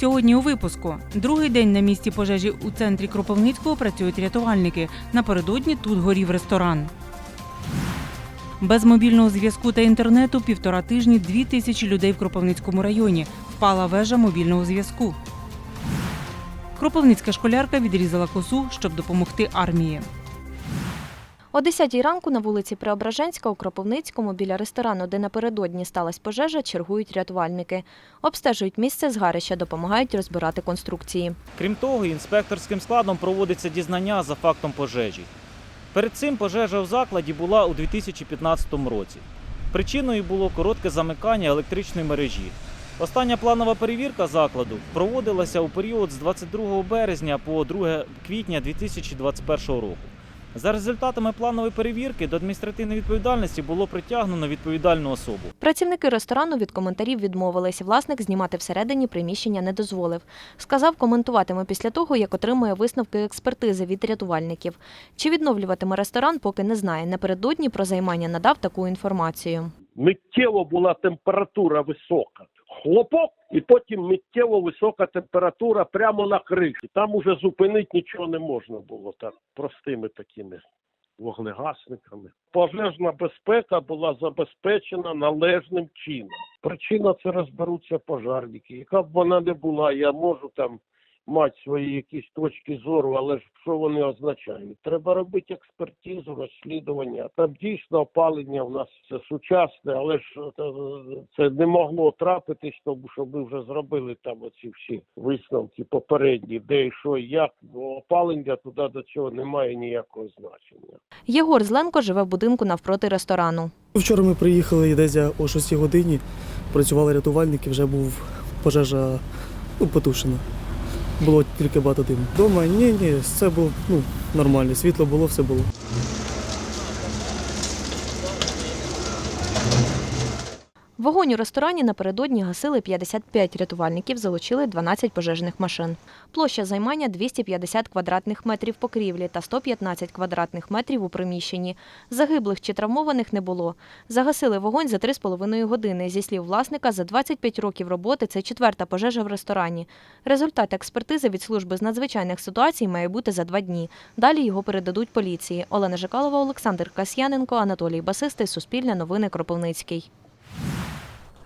Сьогодні у випуску другий день на місці пожежі у центрі Кропивницького працюють рятувальники. Напередодні тут горів ресторан. Без мобільного зв'язку та інтернету півтора тижні дві тисячі людей в Кропивницькому районі. Впала вежа мобільного зв'язку. Кропивницька школярка відрізала косу, щоб допомогти армії. О 10 ранку на вулиці Преображенська у Кропивницькому біля ресторану, де напередодні сталася пожежа, чергують рятувальники. Обстежують місце згарища, допомагають розбирати конструкції. Крім того, інспекторським складом проводиться дізнання за фактом пожежі. Перед цим пожежа в закладі була у 2015 році. Причиною було коротке замикання електричної мережі. Остання планова перевірка закладу проводилася у період з 22 березня по 2 квітня 2021 року. За результатами планової перевірки до адміністративної відповідальності було притягнено відповідальну особу. Працівники ресторану від коментарів відмовились. Власник знімати всередині приміщення не дозволив. Сказав, коментуватиме після того, як отримує висновки експертизи від рятувальників. Чи відновлюватиме ресторан, поки не знає. Напередодні про займання надав таку інформацію. миттєво була температура висока. Хлопок, і потім миттєво висока температура прямо на криші. Там уже зупинити нічого не можна було так простими такими вогнегасниками. Пожежна безпека була забезпечена належним чином. Причина це розберуться пожарники. Яка б вона не була, я можу там мати свої якісь точки зору, але ж що вони означають? Треба робити експертизу, розслідування. Там дійсно опалення в нас це сучасне, але ж е, це не могло трапитись, тому що ми вже зробили там оці всі висновки попередні, де і що і як. Бо опалення туди до цього не має ніякого значення. Єгор Зленко живе в будинку навпроти ресторану. Вчора ми приїхали десь о 6 годині, працювали рятувальники, вже був пожежа ну, потушена. Було тільки багато диму. Дома ні, ні, все було ну, нормально, світло було, все було. Вогонь у ресторані напередодні гасили 55 рятувальників, залучили 12 пожежних машин. Площа займання 250 квадратних метрів покрівлі та 115 квадратних метрів у приміщенні. Загиблих чи травмованих не було. Загасили вогонь за 3,5 години. Зі слів власника, за 25 років роботи це четверта пожежа в ресторані. Результат експертизи від служби з надзвичайних ситуацій має бути за два дні. Далі його передадуть поліції. Олена Жикалова, Олександр Касьяненко, Анатолій Басистий, Суспільне новини Кропивницький.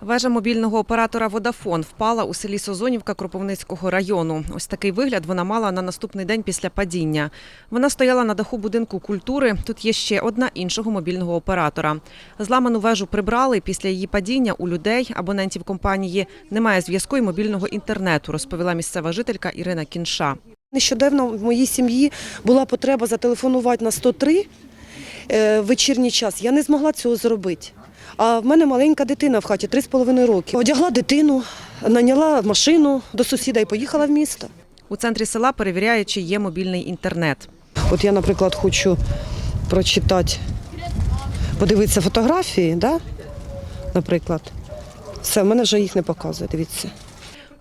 Вежа мобільного оператора Водафон впала у селі Созонівка Кропивницького району. Ось такий вигляд вона мала на наступний день після падіння. Вона стояла на даху будинку культури. Тут є ще одна іншого мобільного оператора. Зламану вежу прибрали. Після її падіння у людей, абонентів компанії, немає зв'язку і мобільного інтернету, розповіла місцева жителька Ірина Кінша. Нещодавно в моїй сім'ї була потреба зателефонувати на 103 е, вечірній час. Я не змогла цього зробити. А в мене маленька дитина в хаті 3,5 роки. Одягла дитину, наняла машину до сусіда і поїхала в місто. У центрі села перевіряють, чи є мобільний інтернет. От я, наприклад, хочу прочитати, подивитися фотографії, да? наприклад. Все, в мене вже їх не показує, дивіться.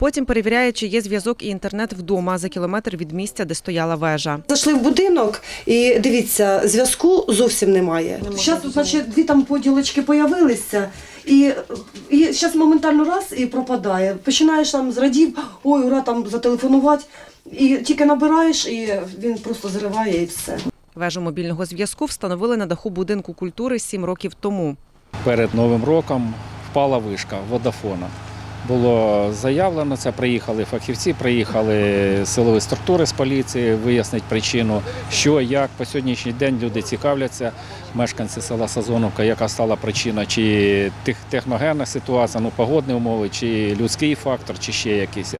Потім перевіряють, чи є зв'язок і інтернет вдома за кілометр від місця, де стояла вежа. Зайшли в будинок і дивіться, зв'язку зовсім немає. Зараз, значить, дві там поділочки появилися, і, і зараз моментально раз і пропадає. Починаєш там зрадів, ой, ура, там зателефонувати, і тільки набираєш, і він просто зриває і все. Вежу мобільного зв'язку встановили на даху будинку культури сім років тому. перед Новим роком впала вишка Водафона. Було заявлено це, приїхали фахівці, приїхали силові структури з поліції, вияснити причину, що, як по сьогоднішній день люди цікавляться, мешканці села Сазоновка, яка стала причина, чи тех- техногенна ситуація, ну погодні умови, чи людський фактор, чи ще якийсь.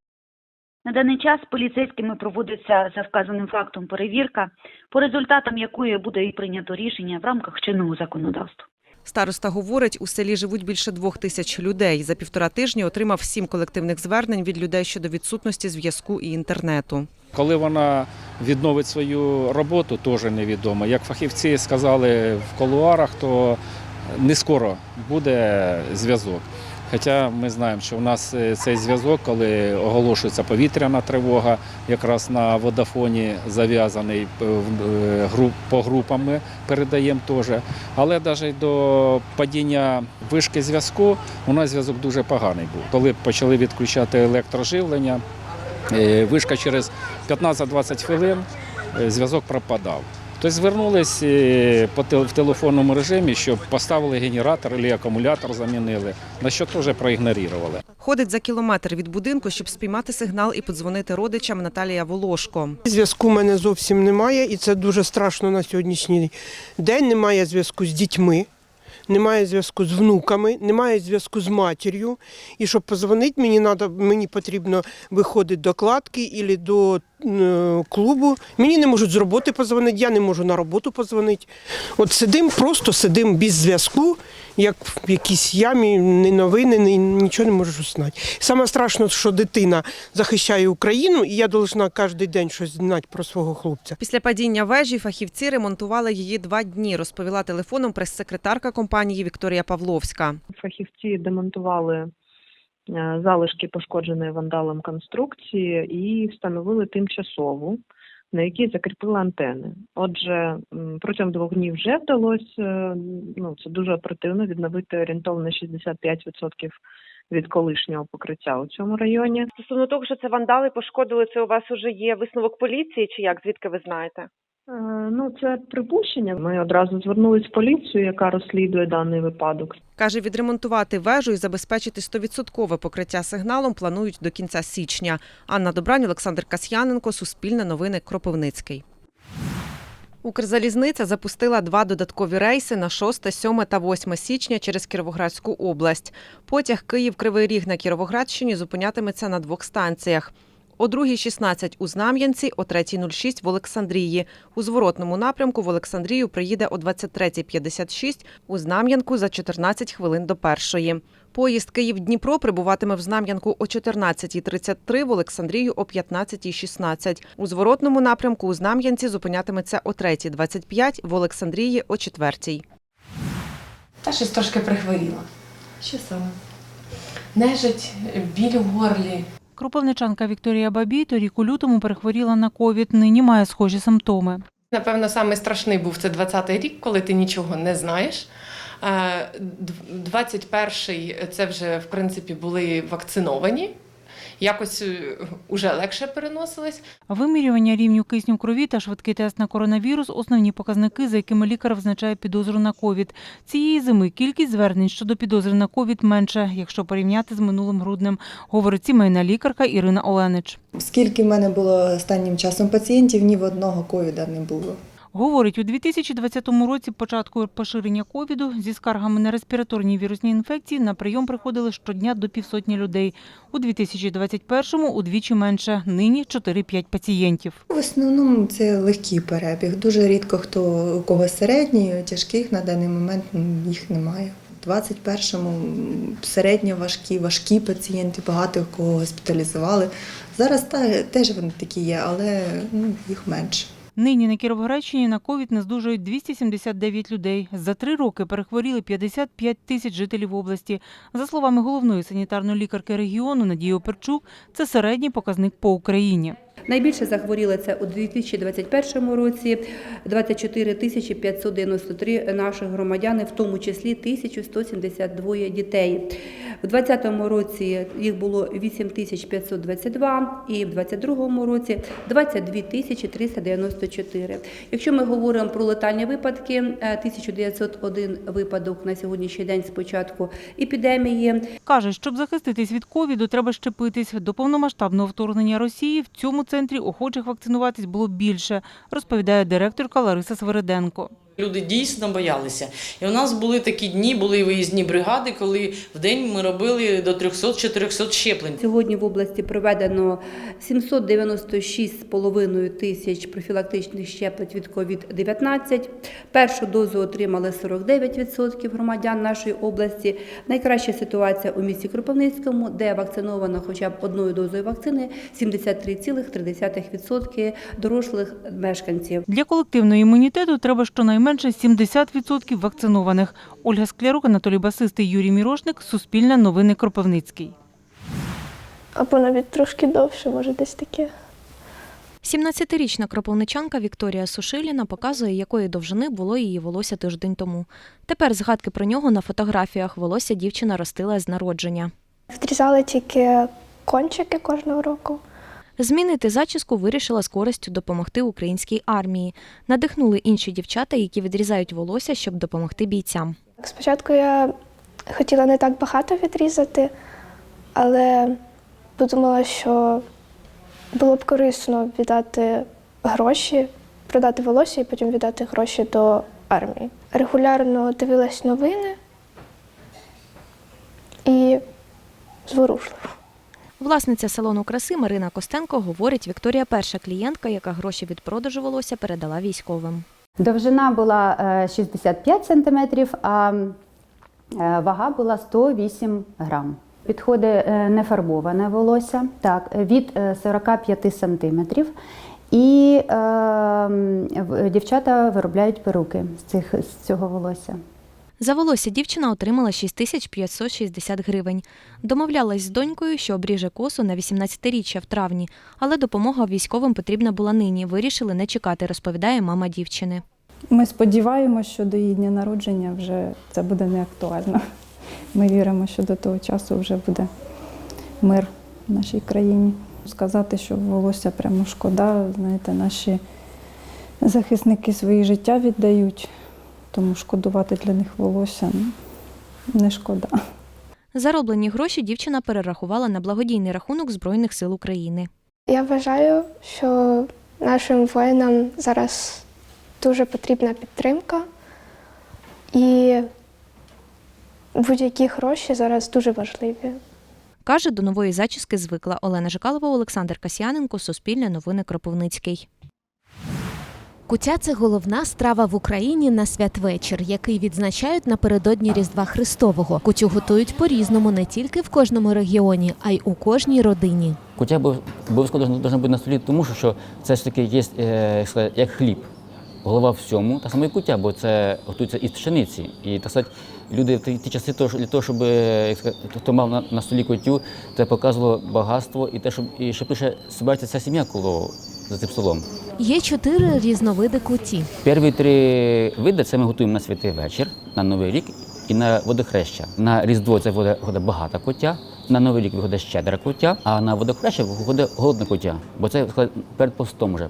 На даний час поліцейськими проводиться за вказаним фактом перевірка, по результатам якої буде і прийнято рішення в рамках чинного законодавства. Староста говорить, у селі живуть більше двох тисяч людей. За півтора тижні отримав сім колективних звернень від людей щодо відсутності зв'язку і інтернету. Коли вона відновить свою роботу, теж невідомо. Як фахівці сказали в колуарах, то не скоро буде зв'язок. Хоча ми знаємо, що в нас е, цей зв'язок, коли оголошується повітряна тривога, якраз на водафоні зав'язаний е, е, по групам ми передаємо теж. Але навіть до падіння вишки зв'язку у нас зв'язок дуже поганий був. Коли почали відключати електроживлення, Вишка через 15-20 хвилин зв'язок пропадав. Тобто звернулись е, в телефонному режимі, щоб поставили генератор або акумулятор замінили, на що теж проігнорували. Ходить за кілометр від будинку, щоб спіймати сигнал і подзвонити родичам Наталія Волошко. Зв'язку в мене зовсім немає, і це дуже страшно на сьогоднішній день. Немає зв'язку з дітьми, немає зв'язку з внуками, немає зв'язку з матір'ю. І щоб позвонити, мені надо, мені потрібно виходити до кладки або до клубу. Мені не можуть з роботи позвонити, я не можу на роботу позвонити. От сидим, просто сидим без зв'язку, як в якійсь ямі, ні новини, ні, нічого не можу знати. Саме страшно, що дитина захищає Україну, і я повинна кожен день щось знати про свого хлопця. Після падіння вежі фахівці ремонтували її два дні, розповіла телефоном прес-секретарка компанії Вікторія Павловська. фахівці демонтували е, залишки пошкодженої вандалом конструкції і встановили тимчасову, на якій закріпили антени. Отже, протягом двох днів вже вдалося, е, ну це дуже оперативно відновити орієнтовно 65% від колишнього покриття у цьому районі. Стосовно того, що це вандали пошкодили, це у вас уже є висновок поліції, чи як? Звідки ви знаєте? Е, Ну, це припущення. Ми одразу звернулись в поліцію, яка розслідує даний випадок. Каже, відремонтувати вежу і забезпечити 100% покриття сигналом планують до кінця січня. Анна Добрань, Олександр Касьяненко, Суспільне новини, Кропивницький. Укрзалізниця запустила два додаткові рейси на 6, 7 та 8 січня через Кіровоградську область. Потяг Київ-Кривий Ріг на Кіровоградщині зупинятиметься на двох станціях. О 2.16 у Знам'янці, о 3.06 в Олександрії. У зворотному напрямку в Олександрію приїде о 23.56, у Знам'янку за 14 хвилин до першої. Поїзд Київ-Дніпро прибуватиме в Знам'янку о 14.33, в Олександрію о 15.16. У зворотному напрямку у Знам'янці зупинятиметься о 3.25, в Олександрії о 4.00. Та щось трошки прихворіла. Що саме? Нежить, біль в горлі. Кропивничанка Вікторія Бабій торік у лютому перехворіла на ковід. Нині має схожі симптоми. Напевно, самий страшний був це 20-й рік, коли ти нічого не знаєш. Е, дв- 21-й це вже в принципі були вакциновані. Якось е, уже легше переносились. Вимірювання рівню кисню в крові та швидкий тест на коронавірус основні показники, за якими лікар визначає підозру на ковід. Цієї зими кількість звернень щодо підозри на ковід менше, якщо порівняти з минулим груднем, говорить сімейна лікарка Ірина Оленич. Скільки в мене було останнім часом пацієнтів, ні в одного ковіда не було. Говорить, у 2020 році, початку поширення ковіду, зі скаргами на респіраторні вірусні інфекції на прийом приходили щодня до півсотні людей. У 2021-му удвічі менше, нині 4-5 пацієнтів. В основному це легкий перебіг. Дуже рідко хто у кого середній, тяжких на даний момент їх немає. У 21-му м, середньо важкі, важкі пацієнти, багато кого госпіталізували. Зараз теж вони такі є, але ну, їх менше. Нині на Кіровоградщині на ковід не здужують 279 людей. За три роки перехворіли 55 тисяч жителів області. За словами головної санітарної лікарки регіону Надії Оперчук, це середній показник по Україні. Найбільше захворіли це у 2021 році 24 тисячі 593 наших громадяни, в тому числі 1172 дітей. У 2020 році їх було 8 тисяч 522 і в 2022 році 22 тисячі 394. Якщо ми говоримо про летальні випадки, е, 1901 випадок на сьогоднішній день з початку епідемії. Каже, щоб захиститись від ковіду, треба щепитись. До повномасштабного вторгнення Росії в цьому центрі охочих вакцинуватись було більше, розповідає директорка Лариса Свириденко. Люди дійсно боялися. І у нас були такі дні, були виїзні бригади, коли в день ми робили до 300-400 щеплень. Сьогодні в області проведено 796,5 тисяч профілактичних щеплень від COVID-19. Першу дозу отримали 49% громадян нашої області. Найкраща ситуація у місті Кропивницькому, де вакциновано хоча б одною дозою вакцини 73,3% дорослих мешканців. Для колективного імунітету треба щонайменше 70% вакцинованих. Ольга Склярук, Анатолій Басистий, Юрій Мірошник, Суспільне новини Кропивницький. Або навіть трошки довше, може десь таке. 17-річна кропивничанка Вікторія Сушиліна показує, якої довжини було її волосся тиждень тому. Тепер згадки про нього на фотографіях волосся дівчина ростила з народження. Втрізали тільки кончики кожного року. Змінити зачіску вирішила з користю допомогти українській армії. Надихнули інші дівчата, які відрізають волосся, щоб допомогти бійцям. Спочатку я хотіла не так багато відрізати, але подумала, що було б корисно віддати гроші, продати волосся і потім віддати гроші до армії. Регулярно дивилась новини і зворушливо. Власниця салону краси Марина Костенко говорить, Вікторія перша клієнтка, яка гроші від продажу волосся передала військовим. Довжина була е, 65 см, а е, вага була 108 грам. Підходить е, нефарбоване волосся, так, від е, 45 см. І е, дівчата виробляють перуки з, цих, з цього волосся. За волосся дівчина отримала 6560 гривень. Домовлялась з донькою, що обріже косу на 18-річчя в травні, але допомога військовим потрібна була нині. Вирішили не чекати, розповідає мама дівчини. Ми сподіваємося, що до її дня народження вже це буде не актуально. Ми віримо, що до того часу вже буде мир в нашій країні. Сказати, що волосся прямо шкода, знаєте, наші захисники свої життя віддають, тому шкодувати для них волосся не шкода. Зароблені гроші дівчина перерахувала на благодійний рахунок Збройних сил України. Я вважаю, що нашим воїнам зараз дуже потрібна підтримка, і будь-які гроші зараз дуже важливі. Каже, до нової зачіски звикла Олена Жикалова, Олександр Касьяненко, Суспільне новини Кропивницький. Куття це головна страва в Україні на святвечір, який відзначають напередодні Різдва Христового. Кутю готують по-різному не тільки в кожному регіоні, а й у кожній родині. Обов- обов'язково повинна бути на столі, тому що, це ж таки є е, як хліб. Голова всьому, так само і куття, бо це готується із пшениці. І так сказати, люди в ті, ті часи для того, щоб е, як сказати, хто мав на, на столі кутю, це показувало багатство і те, щоб і ще пише збирається ця сім'я коло за цим столом. Є чотири різновиди куті. Перші три види це ми готуємо на святий вечір, на Новий рік і на водохреща. На Різдво це виходить багата куття, на Новий рік виходить щедра куття, а на водохреща виходить голодна куття, бо це перед постом вже.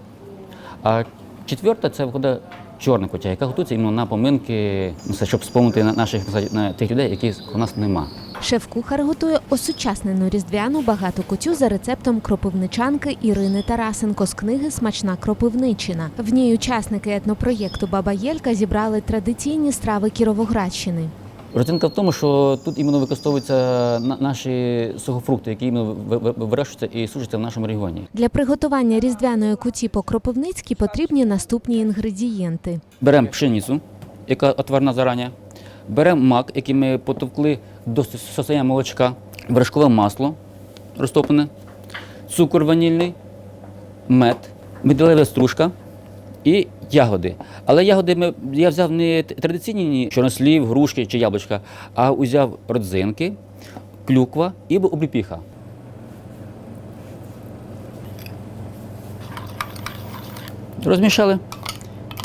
А четверта це виходить чорна куття, яка готується іменно на поминки, ну, щоб спомнити наших на тих людей, яких у нас нема. Шеф-кухар готує осучаснену різдвяну багату кутю за рецептом кропивничанки Ірини Тарасенко з книги Смачна кропивничина. В ній учасники етнопроєкту Баба Єлька зібрали традиційні страви Кіровоградщини. Родзинка в тому, що тут іменно використовуються на- наші сухофрукти, які іменно ви- ви- вирощуються і сушаться в нашому регіоні. Для приготування різдвяної куті по кропивницьки потрібні наступні інгредієнти. Беремо пшеницю, яка отварна зарані, беремо мак, який ми потовкли до состояння молочка, вершкове масло розтоплене, цукор ванільний, мед, медалева стружка і ягоди. Але ягоди ми, я взяв не традиційні чорнослів, грушки чи яблучка, а взяв родзинки, клюква і обліпіха. Розмішали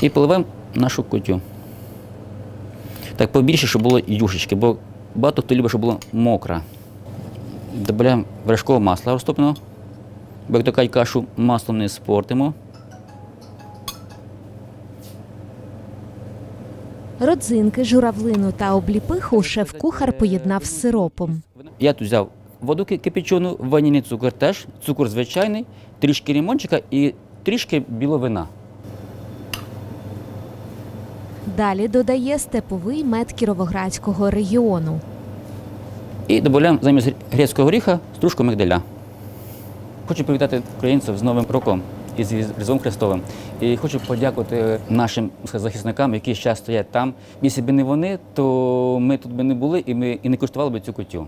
і поливаємо нашу кутю. Так побільше, щоб було юшечки, бо багато хто любить, щоб було мокре. Додаємо вершкове масло розтопленого, бо як то кажуть, кашу маслом не спортимо. Родзинки, журавлину та обліпиху шеф-кухар поєднав з сиропом. Я тут взяв воду ки- кипячену, ванільний цукор теж, цукор звичайний, трішки лимончика і трішки біловина. Далі додає степовий мед Кіровоградського регіону. І додаємо замість грецького горіха стружку мигдаля. Хочу привітати українців з Новим роком і з Різдвом Христовим. І хочу подякувати нашим сказати, захисникам, які зараз стоять там. Якщо б не вони, то ми тут би не були і ми і не куштували б цю кутю.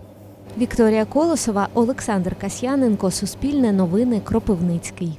Вікторія Колосова, Олександр Касьяненко, Суспільне новини, Кропивницький.